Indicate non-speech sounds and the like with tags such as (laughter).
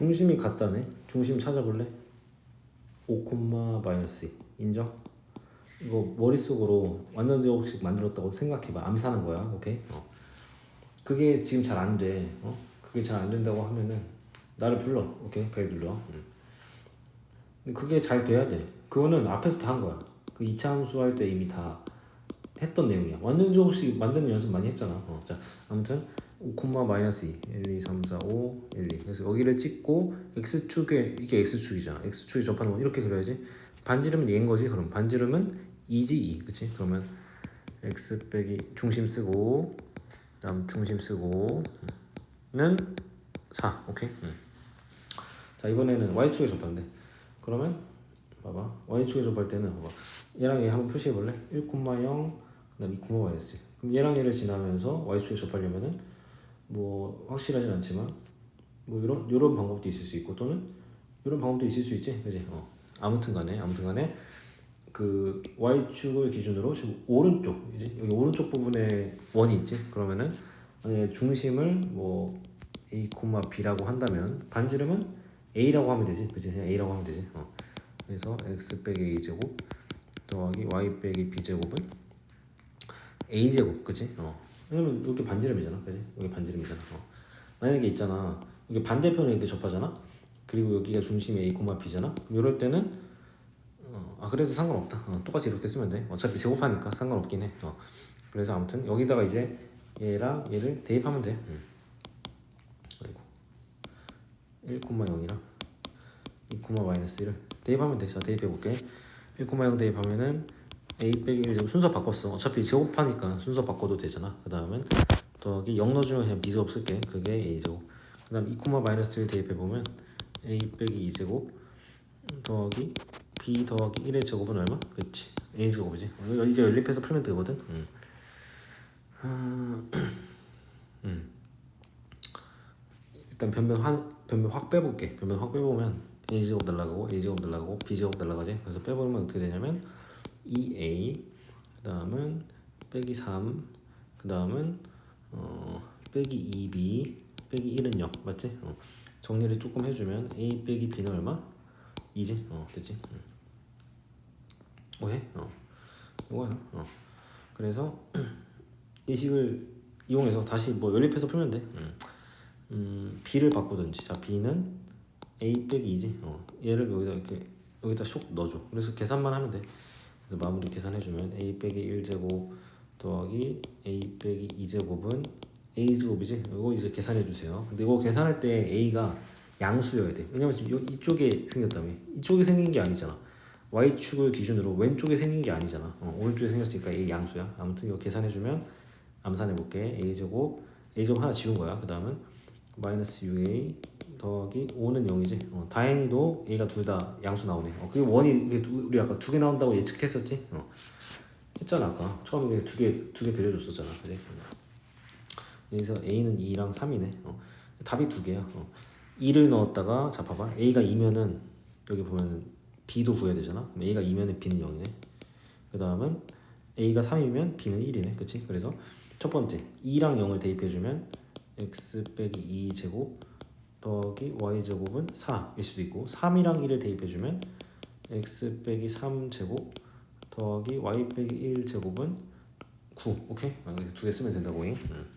중심이 같다네. 중심 찾아볼래? 5, 마이너스 2. 인정? 이거 머릿속으로 완전 제곱식 만들었다고 생각해봐. 암산한 거야. 오케이? 어. 그게 지금 잘 안 돼. 어? 그게 잘 안 된다고 하면은 나를 불러. 오케이? 벨 불러. 응. 근데 그게 잘 돼야 돼. 그거는 앞에서 다 한 거야. 그 2차 함수 할 때 이미 다 했던 내용이야. 완전 제곱식 만드는 연습 많이 했잖아. 어, 자, 아무튼 5, 마이너스 2, 1, 2, 3, 4, 5, 1, 2. 그래서 여기를 찍고 x축에 이게 x축이잖아. x축에 접하는 건 이렇게 그려야지. 반지름은 얘인 거지. 그럼 반지름은 2지 2. 그치? 그러면 x 빼기 중심 쓰고 그다음 중심 쓰고 는 4. 오케이? 응. 자, 이번에는 y축에 접한대. 그러면 봐봐. y축에 접할 때는 봐봐. 얘랑 얘 한번 표시해 볼래? 1, 0 그다음 2, 마이너스. 그럼 얘랑 얘를 지나면서 y축에 접하려면은 뭐 확실하진 않지만 뭐 이런 이런 방법도 있을 수 있고 또는 이런 방법도 있을 수 있지, 그지? 어. 아무튼간에 아무튼간에 그 y축을 기준으로 지금 오른쪽 이제 여기 오른쪽 부분에 원이 있지. 그러면은 중심을 뭐 a, b라고 한다면 반지름은 a라고 하면 되지, 그지? 그냥 a라고 하면 되지. 어. 그래서 x 빼기 a 제곱 더하기 y 빼기 b 제곱은 a 제곱, 그지? 어. 왜냐면 여기 반지름이잖아, 그지? 여기 반지름이잖아. 어. 만약에 있잖아, 여기 반대편을 이렇게 접하잖아. 그리고 여기가 중심이 a, b잖아. 이럴 때는 어, 아 그래도 상관없다. 어, 똑같이 이렇게 쓰면 돼. 어차피 제곱하니까 상관없긴 해. 어. 그래서 아무튼 여기다가 이제 얘랑 얘를 대입하면 돼. 음. 아이고 1, 0이랑 2, 마이너스 1을 대입하면 돼. 자 대입해 볼게. 1, 0 대입하면은 a 빼기 1 제곱 순서 바꿨어. 어차피 제곱하니까 순서 바꿔도 되잖아. 그 다음은 더하기 0 넣어주면 그냥 미제곱 쓸게. 그게 a 제곱. 그 다음 2, 마이너스 1 대입해 보면 a 빼기 2 제곱 더하기 b 더하기 1의 제곱은 얼마? 그치 a 제곱이지 어, 이제 연립해서 풀면 되거든 음. 아, (clears throat) 음. 일단 변변 한 변변 확 빼볼게 변변 확 빼보면 a 제곱 날라가고 a 제곱 날라가고 b 제곱 날라가지 그래서 빼보면 어떻게 되냐면 2a 그 다음은 빼기 3그 다음은 어, 빼기 2b 빼기 1은 0 맞지? 어. 정리를 조금 해주면 a 빼기 b는 얼마? 2지? 어 됐지? 응. 오해? 어 이거야 어 그래서 (clears throat) 이 식을 이용해서 다시 뭐 연립해서 풀면 돼 음, 음 b를 바꾸든지 자 b는 a 빼기 2지 어 얘를 여기다 이렇게 여기다 쏙 넣어줘 그래서 계산만 하면 돼 그래서 마무리 계산해주면 a 빼기 1제곱 더하기 a 빼기 2제곱은 a 제곱이지 이거 이제 계산해 주세요. 근데 이거 계산할 때 a가 양수여야 돼. 왜냐면 지금 요, 이쪽에 생겼다며. 이쪽에 생긴 게 아니잖아. Y축을 기준으로 왼쪽에 생긴 게 아니잖아. 어, 오른쪽에 생겼으니까 a 양수야. 아무튼 이거 계산해 주면 암산해 볼게. A 제곱 a 제곱 하나 지운 거야. 그 다음은 마이너스 6a 더하기 5는 0이지 어, 다행히도 a가 둘 다 양수 나오네. 어, 그게 원이 이게 두, 우리 아까 두 개 나온다고 예측했었지? 어. 했잖아 아까. 처음에 두 개 두 개 그려줬었잖아. 그래 여기서 a는 2랑 3이네. 어. 답이 두 개야. 어. 2를 넣었다가 자 봐봐. A가 2면은 여기 보면은 b도 구해야 되잖아. a가 2면은 b는 0이네. 그 다음은 a가 3이면 b는 1이네. 그치? 그래서 첫 번째 2랑 0을 대입해주면 x 빼기 2 제곱 더하기 y 제곱은 4일 수도 있고 3이랑 1을 대입해주면 x 빼기 3 제곱 더하기 y 빼기 1 제곱은 9 오케이? 두개 쓰면 된다고 잉? 응.